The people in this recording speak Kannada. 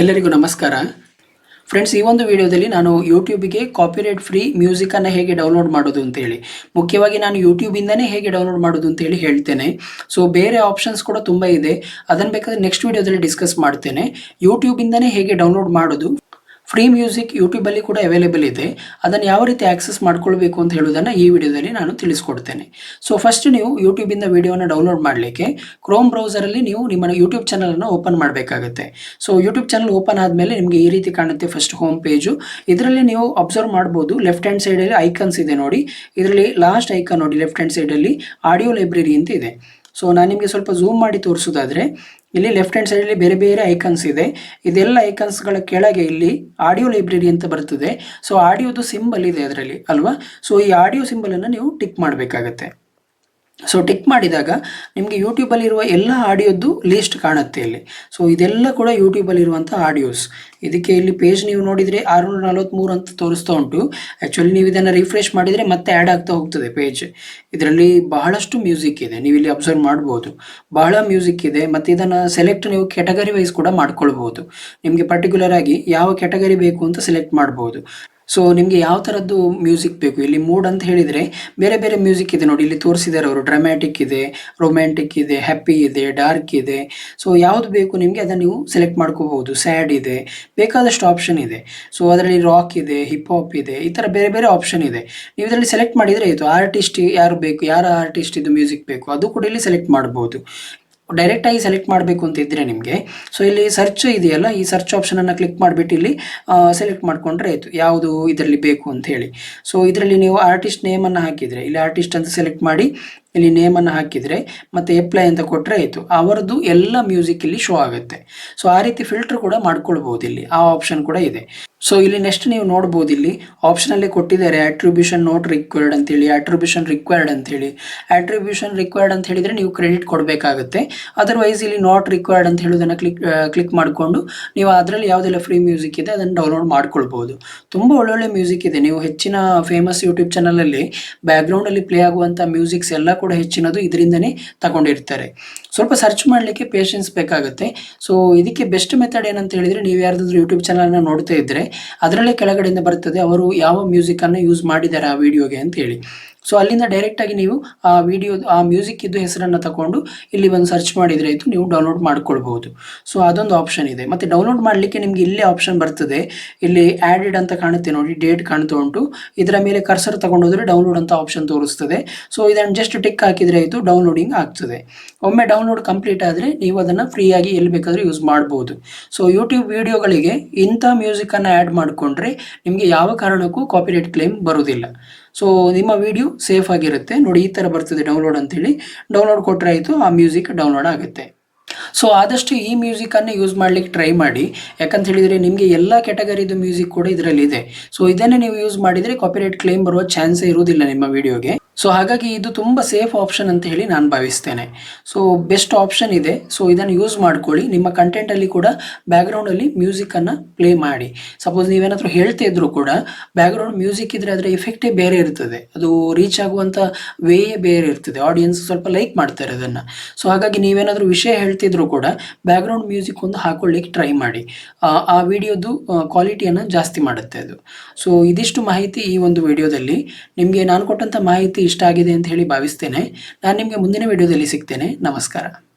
ಎಲ್ಲರಿಗೂ ನಮಸ್ಕಾರ. ಫ್ರೆಂಡ್ಸ್ ಈ ಒಂದು ವಿಡಿಯೋದಲ್ಲಿ ನಾನು ಯೂಟ್ಯೂಬಿಗೆ ಕಾಪಿರೈಟ್ ಫ್ರೀ ಮ್ಯೂಸಿಕನ್ನು ಹೇಗೆ ಡೌನ್ಲೋಡ್ ಮಾಡೋದು ಅಂತೇಳಿ ಮುಖ್ಯವಾಗಿ ನಾನು ಯೂಟ್ಯೂಬಿಂದನೇ ಹೇಗೆ ಡೌನ್ಲೋಡ್ ಮಾಡೋದು ಅಂತೇಳಿ ಹೇಳ್ತೇನೆ. ಸೊ ಬೇರೆ ಆಪ್ಷನ್ಸ್ ಕೂಡ ತುಂಬ ಇದೆ. ಅದನ್ನು ಬೇಕಾದ್ರೆ ನೆಕ್ಸ್ಟ್ ವಿಡಿಯೋದಲ್ಲಿ ಡಿಸ್ಕಸ್ ಮಾಡ್ತೇನೆ. ಯೂಟ್ಯೂಬಿಂದನೇ ಹೇಗೆ ಡೌನ್ಲೋಡ್ ಮಾಡೋದು? ಫ್ರೀ ಮ್ಯೂಸಿಕ್ ಯೂಟ್ಯೂಬಲ್ಲಿ ಕೂಡ ಅವೈಲೇಬಲ್ ಇದೆ. ಅದನ್ನು ಯಾವ ರೀತಿ ಆಕ್ಸೆಸ್ ಮಾಡ್ಕೊಳ್ಬೇಕು ಅಂತ ಹೇಳೋದನ್ನು ಈ ವಿಡಿಯೋದಲ್ಲಿ ನಾನು ತಿಳಿಸ್ಕೊಡ್ತೇನೆ. ಸೊ ಫಸ್ಟ್ ನೀವು ಯೂಟ್ಯೂಬಿಂದ ವಿಡಿಯೋನ ಡೌನ್ಲೋಡ್ ಮಾಡಲಿಕ್ಕೆ ಕ್ರೋಮ್ ಬ್ರೌಸರಲ್ಲಿ ನೀವು ನಿಮ್ಮ ಯೂಟ್ಯೂಬ್ ಚಾನಲನ್ನು ಓಪನ್ ಮಾಡಬೇಕಾಗುತ್ತೆ. ಸೊ ಯೂಟ್ಯೂಬ್ ಚಾನಲ್ ಓಪನ್ ಆದಮೇಲೆ ನಿಮಗೆ ಈ ರೀತಿ ಕಾಣುತ್ತೆ ಫಸ್ಟ್ ಹೋಮ್ ಪೇಜು ಇದರಲ್ಲಿ ನೀವು ಅಬ್ಸರ್ವ್ ಮಾಡ್ಬೋದು. ಲೆಫ್ಟ್ ಹ್ಯಾಂಡ್ ಸೈಡಲ್ಲಿ ಐಕನ್ಸ್ ಇದೆ ನೋಡಿ. ಇದರಲ್ಲಿ ಲಾಸ್ಟ್ ಐಕನ್ ನೋಡಿ. ಲೆಫ್ಟ್ ಹ್ಯಾಂಡ್ ಸೈಡಲ್ಲಿ ಆಡಿಯೋ ಲೈಬ್ರರಿ ಅಂತ ಇದೆ. ಸೊ ನಾನು ನಿಮಗೆ ಸ್ವಲ್ಪ ಝೂಮ್ ಮಾಡಿ ತೋರಿಸೋದಾದರೆ ಇಲ್ಲಿ ಲೆಫ್ಟ್ ಹ್ಯಾಂಡ್ ಸೈಡಲ್ಲಿ ಬೇರೆ ಬೇರೆ ಐಕನ್ಸ್ ಇದೆ. ಇದೆಲ್ಲ ಐಕನ್ಸ್ಗಳ ಕೆಳಗೆ ಇಲ್ಲಿ ಆಡಿಯೋ ಲೈಬ್ರರಿ ಅಂತ ಬರ್ತದೆ. ಸೊ ಆಡಿಯೋದು ಸಿಂಬಲ್ ಇದೆ ಅದರಲ್ಲಿ, ಅಲ್ವಾ? ಸೊ ಈ ಆಡಿಯೋ ಸಿಂಬಲನ್ನು ನೀವು ಟಿಕ್ ಮಾಡಬೇಕಾಗತ್ತೆ. ಸೊ ಟಿಕ್ ಮಾಡಿದಾಗ ನಿಮಗೆ ಯೂಟ್ಯೂಬಲ್ಲಿರುವ ಎಲ್ಲ ಆಡಿಯೋದ್ದು ಲೀಸ್ಟ್ ಕಾಣುತ್ತೆ ಇಲ್ಲಿ. ಸೊ ಇದೆಲ್ಲ ಕೂಡ ಯೂಟ್ಯೂಬಲ್ಲಿರುವಂಥ ಆಡಿಯೋಸ್ ಇದಕ್ಕೆ ಇಲ್ಲಿ ಪೇಜ್ ನೀವು ನೋಡಿದರೆ ಆರುನೂರ ನಲವತ್ತ್ಮೂರು ಅಂತ ತೋರಿಸ್ತಾ ಉಂಟು. ಆ್ಯಕ್ಚುಲಿ ನೀವು ಇದನ್ನು ರಿಫ್ರೆಶ್ ಮಾಡಿದರೆ ಮತ್ತೆ ಆ್ಯಡ್ ಆಗ್ತಾ ಹೋಗ್ತದೆ ಪೇಜ್ ಇದರಲ್ಲಿ ಬಹಳಷ್ಟು ಮ್ಯೂಸಿಕ್ ಇದೆ. ನೀವು ಇಲ್ಲಿ ಅಬ್ಸರ್ವ್ ಮಾಡ್ಬೋದು. ಬಹಳ ಮ್ಯೂಸಿಕ್ ಇದೆ. ಮತ್ತು ಇದನ್ನು ಸೆಲೆಕ್ಟ್ ನೀವು ಕ್ಯಾಟಗರಿ ವೈಸ್ ಕೂಡ ಮಾಡ್ಕೊಳ್ಬೋದು. ನಿಮಗೆ ಪರ್ಟಿಕ್ಯುಲರ್ ಆಗಿ ಯಾವ ಕೆಟಗರಿ ಬೇಕು ಅಂತ ಸೆಲೆಕ್ಟ್ ಮಾಡ್ಬೋದು. ಸೊ ನಿಮಗೆ ಯಾವ ಥರದ್ದು ಮ್ಯೂಸಿಕ್ ಬೇಕು? ಇಲ್ಲಿ ಮೂಡ್ ಅಂತ ಹೇಳಿದರೆ, ಬೇರೆ ಬೇರೆ ಮ್ಯೂಸಿಕ್ ಇದೆ ನೋಡಿ. ಇಲ್ಲಿ ತೋರಿಸಿದ್ದಾರೆ ಅವರು. ಡ್ರಾಮ್ಯಾಟಿಕ್ ಇದೆ ರೊಮ್ಯಾಂಟಿಕ್ ಇದೆ ಹ್ಯಾಪಿ ಇದೆ ಡಾರ್ಕ್ ಇದೆ. ಸೊ ಯಾವುದು ಬೇಕು ನಿಮಗೆ ಅದನ್ನು ನೀವು ಸೆಲೆಕ್ಟ್ ಮಾಡ್ಕೋಬಹುದು. ಸ್ಯಾಡ್ ಇದೆ, ಬೇಕಾದಷ್ಟು ಆಪ್ಷನ್ ಇದೆ. ಸೊ ಅದರಲ್ಲಿ ರಾಕ್ ಇದೆ ಹಿಪ್ ಹಾಪ್ ಇದೆ, ಈ ಥರ ಬೇರೆ ಬೇರೆ ಆಪ್ಷನ್ ಇದೆ. ನೀವು ಇದರಲ್ಲಿ ಸೆಲೆಕ್ಟ್ ಮಾಡಿದರೆ ಆಯಿತು. ಆರ್ಟಿಸ್ಟ್ ಯಾರು ಬೇಕು, ಯಾರ ಆರ್ಟಿಸ್ಟ್ ಇದು ಮ್ಯೂಸಿಕ್ ಬೇಕು, ಅದು ಕೂಡ ಇಲ್ಲಿ ಸೆಲೆಕ್ಟ್ ಮಾಡ್ಬೋದು. ಡೈರೆಕ್ಟಾಗಿ ಸೆಲೆಕ್ಟ್ ಮಾಡಬೇಕು ಅಂತ ಇದ್ದರೆ ನಿಮಗೆ. ಸೊ ಇಲ್ಲಿ ಸರ್ಚ್ ಇದೆಯಲ್ಲ, ಈ ಸರ್ಚ್ ಆಪ್ಷನನ್ನು ಕ್ಲಿಕ್ ಮಾಡಿಬಿಟ್ಟು ಇಲ್ಲಿ ಸೆಲೆಕ್ಟ್ ಮಾಡಿಕೊಂಡ್ರೆ ಆಯಿತು. ಯಾವುದು ಇದರಲ್ಲಿ ಬೇಕು ಅಂತ ಹೇಳಿ. ಸೊ ಇದರಲ್ಲಿ ನೀವು ಆರ್ಟಿಸ್ಟ್ ನೇಮನ್ನು ಹಾಕಿದರೆ, ಇಲ್ಲಿ ಆರ್ಟಿಸ್ಟ್ ಅಂತ ಸೆಲೆಕ್ಟ್ ಮಾಡಿ, ಇಲ್ಲಿ ನೇಮನ್ನು ಹಾಕಿದರೆ, ಮತ್ತು ಎಪ್ಲೈ ಅಂತ ಕೊಟ್ಟರೆ ಆಯಿತು. ಅವರದ್ದು ಎಲ್ಲ ಮ್ಯೂಸಿಕ್ ಇಲ್ಲಿ ಶೋ ಆಗುತ್ತೆ. ಸೊ ಆ ರೀತಿ ಫಿಲ್ಟರ್ ಕೂಡ ಮಾಡ್ಕೊಳ್ಬೋದು ಇಲ್ಲಿ. ಆ ಆಪ್ಷನ್ ಕೂಡ ಇದೆ. ಸೊ ಇಲ್ಲಿ ನೆಕ್ಸ್ಟ್ ನೀವು ನೋಡ್ಬೋದು ಇಲ್ಲಿ ಆಪ್ಷನಲ್ಲಿ ಕೊಟ್ಟಿದ್ದಾರೆ ಅಟ್ರಿಬ್ಯೂಷನ್ ನೋಟ್ ರಿಕ್ವೈರ್ಡ್ ಅಂತೇಳಿ ಅಟ್ರಿಬ್ಯೂಷನ್ ರಿಕ್ವೈರ್ಡ್ ಅಂತೇಳಿ. ಅಟ್ರಿಬ್ಯೂಷನ್ ರಿಕ್ವೈರ್ಡ್ ಅಂತ ಹೇಳಿದರೆ ನೀವು ಕ್ರೆಡಿಟ್ ಕೊಡಬೇಕಾಗುತ್ತೆ. ಅದರ್ವೈಸ್ ಇಲ್ಲಿ ನಾಟ್ ರಿಕ್ವೈರ್ಡ್ ಅಂತ ಹೇಳೋದನ್ನು ಕ್ಲಿಕ್ ಕ್ಲಿಕ್ ಮಾಡಿಕೊಂಡು ನೀವು ಅದರಲ್ಲಿ ಯಾವುದೆಲ್ಲ ಫ್ರೀ ಮ್ಯೂಸಿಕ್ ಇದೆ ಅದನ್ನು ಡೌನ್ಲೋಡ್ ಮಾಡ್ಕೊಳ್ಬೋದು. ತುಂಬ ಒಳ್ಳೊಳ್ಳೆ ಮ್ಯೂಸಿಕ್ ಇದೆ. ನೀವು ಹೆಚ್ಚಿನ ಫೇಮಸ್ ಯೂಟ್ಯೂಬ್ ಚಾನಲಲ್ಲಿ ಬ್ಯಾಕ್ಗ್ರೌಂಡಲ್ಲಿ ಪ್ಲೇ ಆಗುವಂಥ ಮ್ಯೂಸಿಕ್ಸ್ ಎಲ್ಲ ಕೂಡ ಹೆಚ್ಚಿನದು ಇದರಿಂದನೇ ತಗೊಂಡಿರ್ತಾರೆ. ಸ್ವಲ್ಪ ಸರ್ಚ್ ಮಾಡಲಿಕ್ಕೆ ಪೇಷನ್ಸ್ ಬೇಕಾಗುತ್ತೆ. ಸೊ ಇದಕ್ಕೆ ಬೆಸ್ಟ್ ಮೆಥಡ್ ಏನಂತ ಹೇಳಿದರೆ ನೀವು ಯಾರಾದರೂ ಯೂಟ್ಯೂಬ್ ಚಾನಲ್ನ ನೋಡ್ತಾ ಇದ್ದರೆ ಅದರಲ್ಲೇ ಕೆಳಗಡೆಯಿಂದ ಬರ್ತದೆ ಅವರು ಯಾವ ಮ್ಯೂಸಿಕನ್ನು ಯೂಸ್ ಮಾಡಿದ್ದಾರೆ ಆ ವಿಡಿಯೋಗೆ ಅಂತ ಹೇಳಿ. ಸೊ ಅಲ್ಲಿಂದ ಡೈರೆಕ್ಟಾಗಿ ನೀವು ಆ ವಿಡಿಯೋ ಆ ಮ್ಯೂಸಿಕ್ ಇದ್ದು ಹೆಸರನ್ನು ತಗೊಂಡು ಇಲ್ಲಿ ಒಂದು ಸರ್ಚ್ ಮಾಡಿದರೆ ಆಯಿತು, ನೀವು ಡೌನ್ಲೋಡ್ ಮಾಡ್ಕೊಳ್ಬಹುದು. ಸೊ ಅದೊಂದು ಆಪ್ಷನ್ ಇದೆ. ಮತ್ತು ಡೌನ್ಲೋಡ್ ಮಾಡಲಿಕ್ಕೆ ನಿಮಗೆ ಇಲ್ಲೇ ಆಪ್ಷನ್ ಬರ್ತದೆ. ಇಲ್ಲಿ ಆ್ಯಡೆಡ್ ಅಂತ ಕಾಣುತ್ತೆ ನೋಡಿ ಡೇಟ್ ಕಾಣ್ತಾ ಉಂಟು. ಇದರ ಮೇಲೆ ಕರ್ಸರ್ ತಗೊಂಡೋದ್ರೆ ಡೌನ್ಲೋಡ್ ಅಂತ ಆಪ್ಷನ್ ತೋರಿಸ್ತದೆ. ಸೊ ಇದನ್ನು ಜಸ್ಟ್ ಟಿಕ್ ಹಾಕಿದರೆ ಆಯಿತು ಡೌನ್ಲೋಡಿಂಗ್ ಆಗ್ತದೆ. ಒಮ್ಮೆ ಡೌನ್ಲೋಡ್ ಕಂಪ್ಲೀಟ್ ಆದರೆ ನೀವು ಅದನ್ನು ಫ್ರೀಯಾಗಿ ಎಲ್ಲಿ ಬೇಕಾದರೂ ಯೂಸ್ ಮಾಡ್ಬೋದು ಸೊ ಯೂಟ್ಯೂಬ್ ವಿಡಿಯೋಗಳಿಗೆ ಇಂಥ ಮ್ಯೂಸಿಕನ್ನು ಆ್ಯಡ್ ಮಾಡಿಕೊಂಡ್ರೆ ನಿಮಗೆ ಯಾವ ಕಾರಣಕ್ಕೂ ಕಾಪಿರೈಟ್ ಕ್ಲೇಮ್ ಬರೋದಿಲ್ಲ ಸೊ ನಿಮ್ಮ ವಿಡಿಯೋ ಸೇಫ್ ಆಗಿರುತ್ತೆ. ನೋಡಿ, ಈ ಥರ ಬರ್ತದೆ ಡೌನ್ಲೋಡ್ ಅಂತೇಳಿ. ಡೌನ್ಲೋಡ್ ಕೊಟ್ಟರೆ ಆಯಿತು, ಆ ಮ್ಯೂಸಿಕ್ ಡೌನ್ಲೋಡ್ ಆಗುತ್ತೆ. ಸೊ ಆದಷ್ಟು ಈ ಮ್ಯೂಸಿಕನ್ನು ಯೂಸ್ ಮಾಡಲಿಕ್ಕೆ ಟ್ರೈ ಮಾಡಿ. ಯಾಕಂತ ಹೇಳಿದರೆ, ನಿಮಗೆ ಎಲ್ಲ ಕೆಟಗರಿದು ಮ್ಯೂಸಿಕ್ ಕೂಡ ಇದರಲ್ಲಿ ಇದೆ ಸೊ ಇದನ್ನೇ ನೀವು ಯೂಸ್ ಮಾಡಿದರೆ ಕಾಪಿರೈಟ್ ಕ್ಲೇಮ್ ಬರುವ ಚಾನ್ಸೇ ಇರುವುದಿಲ್ಲ ನಿಮ್ಮ ವಿಡಿಯೋಗೆ ಸೊ ಹಾಗಾಗಿ ಇದು ತುಂಬ ಸೇಫ್ ಆಪ್ಷನ್ ಅಂತ ಹೇಳಿ ನಾನು ಭಾವಿಸ್ತೇನೆ. ಸೊ ಬೆಸ್ಟ್ ಆಪ್ಷನ್ ಇದೆ. ಸೊ ಇದನ್ನು ಯೂಸ್ ಮಾಡ್ಕೊಳ್ಳಿ. ನಿಮ್ಮ ಕಂಟೆಂಟಲ್ಲಿ ಕೂಡ ಬ್ಯಾಕ್ಗ್ರೌಂಡಲ್ಲಿ ಮ್ಯೂಸಿಕನ್ನು ಪ್ಲೇ ಮಾಡಿ. ಸಪೋಸ್ ನೀವೇನಾದರೂ ಹೇಳ್ತಾ ಇದ್ರು ಕೂಡ ಬ್ಯಾಕ್ಗ್ರೌಂಡ್ ಮ್ಯೂಸಿಕ್ ಇದ್ದರೆ ಅದರ ಎಫೆಕ್ಟೇ ಬೇರೆ ಇರ್ತದೆ. ಅದು ರೀಚ್ ಆಗುವಂಥ ವೇಯೇ ಬೇರೆ ಇರ್ತದೆ. ಆಡಿಯನ್ಸ್ ಸ್ವಲ್ಪ ಲೈಕ್ ಮಾಡ್ತಾರೆ ಅದನ್ನು. ಸೊ ಹಾಗಾಗಿ ನೀವೇನಾದರೂ ವಿಷಯ ಹೇಳ್ತಿದ್ರು ಕೂಡ ಬ್ಯಾಕ್ಗ್ರೌಂಡ್ ಮ್ಯೂಸಿಕ್ ಒಂದು ಹಾಕೊಳ್ಳಿಕ್ಕೆ ಟ್ರೈ ಮಾಡಿ. ಆ ವಿಡಿಯೋದು ಕ್ವಾಲಿಟಿಯನ್ನು ಜಾಸ್ತಿ ಮಾಡುತ್ತೆ ಅದು. ಸೊ ಇದಿಷ್ಟು ಮಾಹಿತಿ ಈ ಒಂದು ವಿಡಿಯೋದಲ್ಲಿ ನಿಮಗೆ ನಾನು ಕೊಟ್ಟಂಥ ಇಷ್ಟ ಆಗಿದೆ ಅಂತ ಹೇಳಿ ಭಾವಿಸ್ತೇನೆ. ನಾನು ನಿಮಗೆ ಮುಂದಿನ ವಿಡಿಯೋದಲ್ಲಿ ಸಿಗ್ತೇನೆ. ನಮಸ್ಕಾರ.